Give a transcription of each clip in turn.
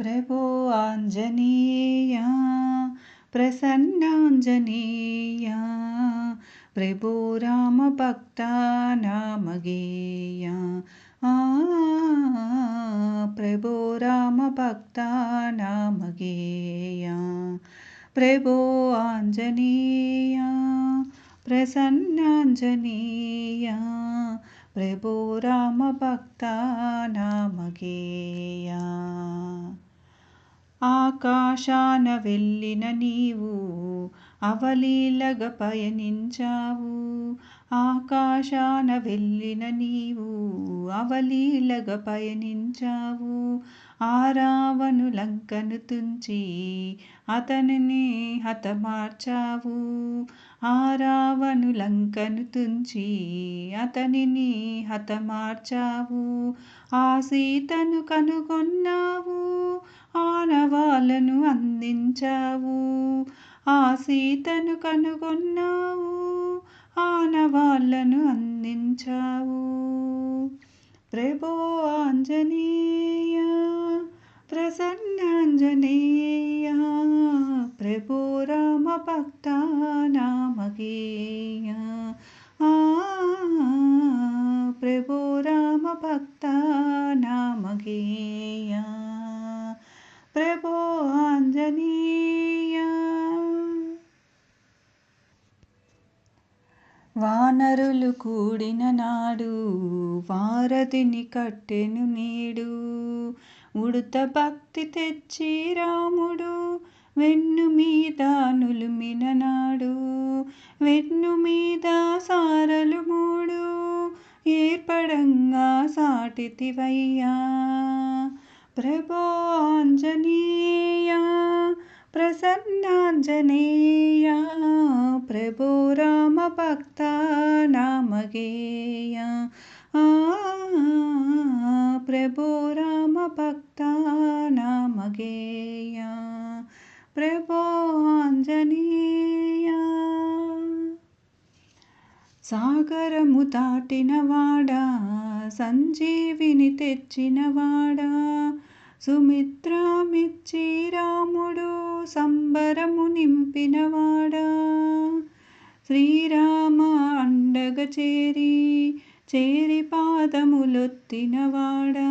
प्रभो आञ्जनेया प्रसन्नाञ्जनेया प्रभो राम भक्ता नाम गया प्रभो राम भक्ता प्रभो आञ्जनीया प्रसन्नाञ्जनीया प्रभु राम भक्ता ఆకాశాన వెళ్ళిన నీవు అవలీలగ పయనించావు. ఆకాశాన వెళ్ళిన నీవు అవలీలగ పయనించావు. ఆరావను లంకను తుంచి అతనిని హతమార్చావు. ఆరావను లంకను తుంచి అతనిని హతమార్చావు. ఆ సీతను కనుగొన్నావు. ఆనవాళ్ళను అందించావు. ఆ సీతను కనుగొన్నావు. ఆనవాళ్ళను అందించావు. ప్రభో ఆంజనేయ ప్రసన్నాంజనేయ ప్రభో రామ భక్త నామగేయ ఆ ప్రభో రామ భక్త వానరులు కూడిన నాడు వారధిని కట్టెను నేడు. ఉడత భక్తి తెచ్చి రాముడు వెన్ను మీద నులిమిన నాడు. వెన్ను మీద సారలు మూడు ఏర్పడంగా సాటితివయ్యా. ప్రభో ఆంజన ప్రసన్నాంజనేయ ప్రభో రామ భక్త నామగేయ ఆ ప్రభో రామ భక్త నామగేయ ప్రభో ఆంజనేయ సాగరము దాటినవాడా సంజీవిని తెచ్చినవాడా సుమిత్రామిచ్చి రాముడు సంబరము నింపినవాడా. శ్రీరామ అండగ చేరి చేరి పాదములొత్తినవాడా.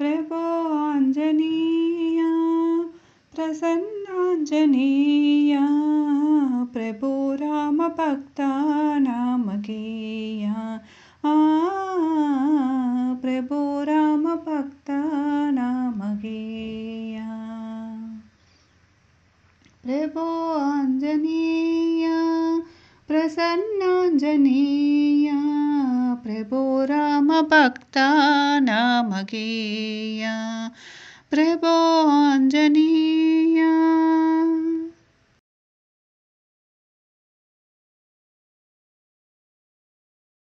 ప్రభో ఆంజనేయ ప్రసన్నాంజనేయ ప్రభో రామ భక్త నామకేయ. ఆ ప్రభో రామ భక్త ప్రసన్నాంజనేయ ప్రభో రామ భక్త నామగేయ ప్రభో ఆంజనేయ